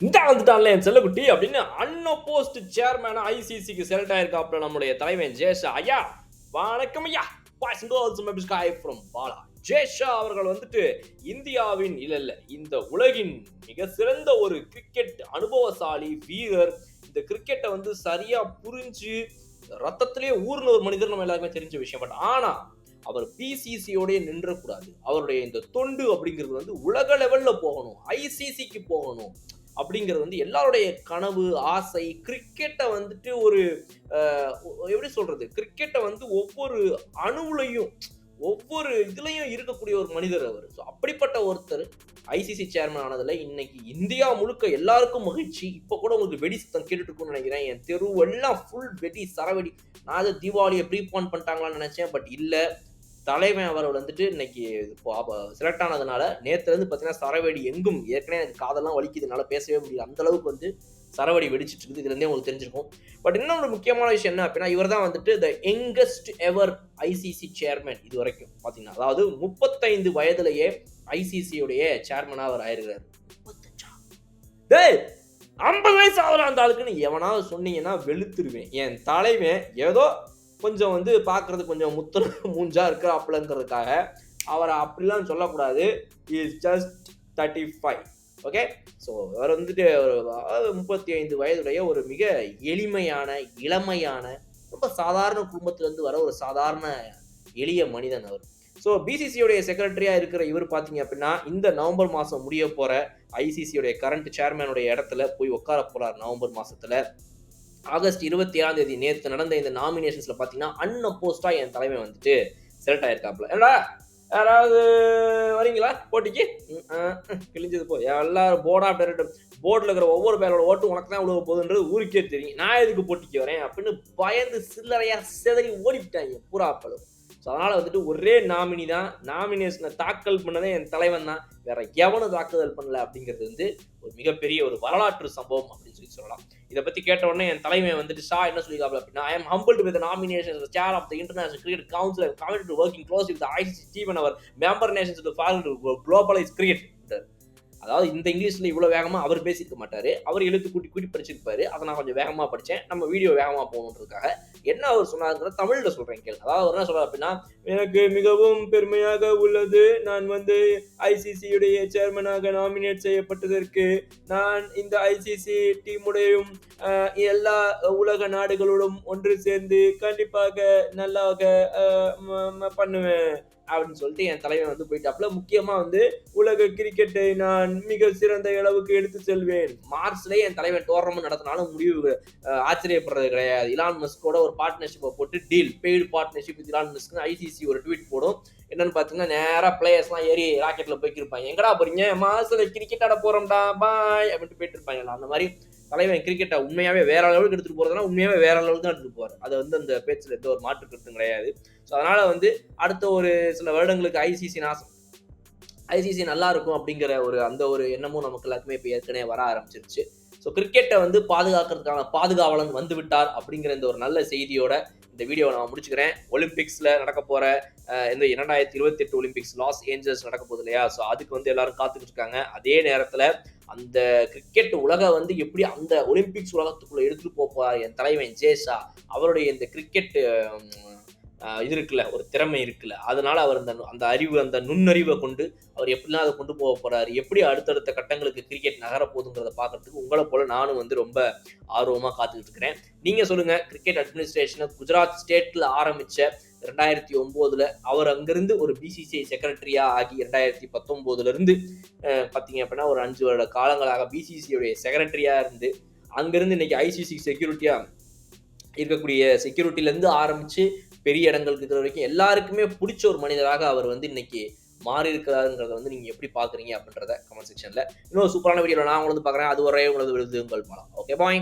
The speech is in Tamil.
இந்த வந்துட்டான்ல என் செல்லக்குட்டி அப்படின்னு அன்அப்போஸ்ட் சேர்மேன் ஐசிசிக்கு செலக்ட் ஆயிருக்காப்ல நம்முடைய தலைவன் ஜேஷா ஐயா வணக்கம் ஐயா. Boys and girls member sky from Bala Jesha அவர்கள் வந்துட்டு இந்தியாவின் இல்ல இல்ல இந்த உலகின் மிக சிறந்த ஒரு கிரிக்கெட் அனுபவசாலி வீரர். இந்த கிரிக்கெட்டை வந்து சரியா புரிஞ்சு ரத்தத்திலே ஊர்ன ஒரு மனிதர் நம்ம எல்லாருமே தெரிஞ்ச விஷயம். பட் ஆனா அவர் பிசிசியோடய நின்றக்கூடாது. அவருடைய இந்த தொண்டு அப்படிங்கிறது வந்து உலக லெவல்ல போகணும். ஐசிசிக்கு போகணும். அப்படிங்கிறது வந்து எல்லாருடைய கனவு ஆசை கிரிக்கெட்டை வந்துட்டு ஒரு எப்படி சொல்றது? கிரிக்கெட்டை வந்து ஒவ்வொரு அணுவுலையும் ஒவ்வொரு இதுலையும் இருக்கக்கூடிய ஒரு மனிதர் அவர். ஸோ அப்படிப்பட்ட ஒருத்தர் ஐசிசி சேர்மன் ஆனதில் இன்னைக்கு இந்தியா முழுக்க எல்லாருக்கும் மகிழ்ச்சி. இப்போ கூட உங்களுக்கு வெடி சத்தம் கேட்டுட்டு இருக்கும்னு நினைக்கிறேன். என் தெருவெல்லாம் ஃபுல் வெடி சரவெடி. நான் அது தீபாவளியை ப்ரீபான் பண்ணிட்டாங்களான்னு நினச்சேன் பட் இல்லை. தலைவன் அவர் வந்துட்டு இன்னைக்கு செலக்ட் ஆனதுனால நேத்துல இருந்து பார்த்தீங்கன்னா சரவெடி எங்கும் ஏற்கனவே எனக்கு காதெல்லாம் வலிக்குதுனால பேசவே முடியல. அந்த அளவுக்கு வந்து சரவடி வெடிச்சிட்டு இருக்குது. இதுலேருந்தே உங்களுக்கு தெரிஞ்சிருக்கும். பட் இன்னொரு முக்கியமான விஷயம் என்ன அப்படின்னா இவர் தான் வந்துட்டு the youngest ever ICC chairman இது வரைக்கும் பார்த்தீங்கன்னா அதாவது முப்பத்தைந்து வயதுலயே ஐசிசியுடைய சேர்மனாக அவர் ஆயிருக்கிறார். முப்பத்தஞ்சா ஐம்பது வயசு ஆகலாம் அந்த ஆளுக்குன்னு எவனாவது சொன்னீங்கன்னா வெளுத்துருவேன். என் தலைவன் ஏதோ கொஞ்சம் வந்து பார்க்கறது கொஞ்சம் முத்தர மூஞ்சா இருக்கிறாப்புலங்கிறதுக்காக அவரை அப்படிலாம் சொல்லக்கூடாது. Is just thirty five okay so அவர் வந்துட்டு ஒரு முப்பத்தி ஐந்து வயதுடைய ஒரு மிக எளிமையான இளமையான ரொம்ப சாதாரண குடும்பத்துலேருந்து வர ஒரு சாதாரண எளிய மனிதன் அவர். ஸோ பிசிசியோடைய செக்ரட்டரியாக இருக்கிற இவர் பார்த்தீங்க அப்படின்னா இந்த நவம்பர் மாதம் முடிய போகிற ஐசிசியோடைய கரண்ட் சேர்மேனுடைய இடத்துல போய் உட்கார போகிறார் நவம்பர் மாதத்தில் ஆகஸ்ட் இருபத்தி ஏழாம் தேதி நேற்று நடந்த இந்த நாமினேஷன்ஸில் பார்த்தீங்கன்னா அன்அப்போஸ்டா என் தலைமை வந்துட்டு செலக்ட் ஆயிருக்காப்ல ஏடா யாராவது வரீங்களா போட்டிக்கு? கிழிஞ்சது போ. எல்லாரும் போர்டா டேரக்டர் போர்டில் இருக்கிற ஒவ்வொரு பேரோட ஓட்டு உனக்கு தான் விழுக போகுதுன்றது ஊருக்கே தெரியும். நான் எதுக்கு போட்டிக்கு வரேன் அப்படின்னு பயந்து சில்லறையா செதறி ஓடிவிட்டாங்க பூராப்பழும் ஸோ அதனால் வந்துட்டு ஒரே நாமினி தான். நாமினேஷனை தாக்கல் பண்ணதே என் தலைவன் தான். வேற எவனும் தாக்குதல் பண்ணல அப்படிங்கிறது வந்து ஒரு மிகப்பெரிய ஒரு வரலாற்று சம்பவம் அப்படின்னு சொல்லி சொல்லலாம். இதை பற்றி கேட்ட உடனே என் தலைமை வந்துட்டு ஷா என்ன சொல்லியிருக்காப்ல? அப்படின்னா I am humbled with nomination chair of the international cricket council committed working close with ICC team and our member nations for globalise cricket அதாவது இந்த இங்கிலீஷில் இவ்வளோ வேகமாக அவர் பேசியிருக்க மாட்டார். அவர் எழுத்து கூட்டி கூட்டி படிச்சிருப்பாரு. அதை நான் கொஞ்சம் வேகமாக படித்தேன் நம்ம வீடியோ வேகமாக போகணுன்றதுக்காக என்ன அவர் சொன்னாருங்கிற தமிழில் சொல்கிறேன் கேள் அதாவது அவர் என்ன சொல்கிறார் அப்படின்னா எனக்கு மிகவும் பெருமையாக உள்ளது. நான் வந்து ஐசிசியுடைய சேர்மனாக நாமினேட் செய்யப்பட்டதற்கு நான் இந்த ஐசிசி டீமுடையும் எல்லா உலக நாடுகளோடும் ஒன்று சேர்ந்து கண்டிப்பாக நல்லாக பண்ணுவேன். அப்படின்னு சொல்லிட்டு என் தலைவன் வந்து போயிட்டாப்ல முக்கியமா வந்து உலக கிரிக்கெட்டை நான் மிக சிறந்த அளவுக்கு எடுத்து செல்வேன். மார்ச்லயே என் தலைவன் டோர்னமெண்ட் நடத்தினாலும் முடிவு ஆச்சரியப்படுறது கிடையாது. இலான் மஸ்கோட ஒரு பார்ட்னர்ஷிப்பை போட்டு deal paid partnership with Elon மஸ்க்னு ICC ஒரு ட்வீட் போடும். என்னன்னு பாத்தீங்கன்னா நேரா பிளேயர்ஸ்லாம் ஏறி ராக்கெட்ல போய்க்கிருப்பாங்க. எங்கடா போறீங்க? மாசத்துல கிரிக்கெட் ஆட போறோம்டா பாய் அப்படின்ட்டு போயிட்டு இருப்பாங்க அந்த மாதிரி. தலைவன் கிரிக்கெட்டை உண்மையாவே வேற லெவலுக்கு எடுத்துட்டு போறதுனா உண்மையாவே வேற லெவலுக்கு தான் எடுத்துட்டு போவார். அது வந்து அந்த பேச்சுல எந்த ஒரு மாற்று கருத்தும் கிடையாது. ஸோ அதனால் வந்து அடுத்த ஒரு சில வருடங்களுக்கு ஐசிசி நாசம் ஐசிசி நல்லா இருக்கும் அப்படிங்கிற ஒரு அந்த ஒரு எண்ணமும் நமக்கு எல்லாருக்குமே இப்போ ஏற்கனவே வர ஆரம்பிச்சிருச்சு. ஸோ கிரிக்கெட்டை வந்து பாதுகாக்கிறதுக்கான பாதுகாவலன் வந்து விட்டார் அப்படிங்கிற இந்த ஒரு நல்ல செய்தியோட இந்த வீடியோவை நான் முடிச்சுக்கிறேன். ஒலிம்பிக்ஸில் நடக்க போகிற இந்த இரண்டாயிரத்தி இருபத்தி எட்டு ஒலிம்பிக்ஸ் லாஸ் ஏஞ்சல்ஸ் நடக்க போகுது இல்லையா? ஸோ அதுக்கு வந்து எல்லாரும் காத்துக்கிட்டு இருக்காங்க. அதே நேரத்தில் அந்த கிரிக்கெட் உலக வந்து எப்படி அந்த ஒலிம்பிக்ஸ் உலகத்துக்குள்ளே எடுத்துகிட்டு போக போகிறார் என் தலைவன் ஜேஷா அவருடைய இந்த கிரிக்கெட் இது இருக்குல்ல ஒரு திறமை இருக்குல்ல. அதனால அவர் அந்த அந்த அறிவு அந்த நுண்ணறிவை கொண்டு அவர் எப்படிலாம் அதை கொண்டு போக போறாரு எப்படி அடுத்தடுத்த கட்டங்களுக்கு கிரிக்கெட் நகரப்போகுதுங்கிறத பார்க்கறதுக்கு உங்களை போல நானும் வந்து ரொம்ப ஆர்வமா காத்துக்கிட்டு இருக்கிறேன். நீங்க சொல்லுங்க கிரிக்கெட் அட்மினிஸ்ட்ரேஷனை குஜராத் ஸ்டேட்ல ஆரம்பிச்ச ரெண்டாயிரத்தி ஒன்பதுல அவர் அங்கிருந்து ஒரு பிசிசிஐ செக்ரட்டரியா ஆகி ரெண்டாயிரத்தி பத்தொன்பதுல இருந்து பாத்தீங்க அப்படின்னா ஒரு அஞ்சு வருட காலங்களாக பிசிசிஐடைய செக்ரட்டரியா இருந்து அங்கிருந்து இன்னைக்கு ஐசிசி செக்யூரிட்டியா இருக்கக்கூடிய செக்யூரிட்டில இருந்து ஆரம்பிச்சு பெரிய இடங்களுக்கு இருக்கிற வரைக்கும் எல்லாருக்குமே பிடிச்ச ஒரு மனிதராக அவர் வந்து இன்னைக்கு மாறி இருக்கிறாருங்கிறத வந்து நீங்க எப்படி பாக்குறீங்க அப்படின்றத கமெண்ட் செக்ஷன்ல இன்னொரு சூப்பரான வீடியோ நான் உங்களை வந்து பாக்குறேன். அது வரை உங்களது விருது உங்கள் பலம் ஓகே பாய்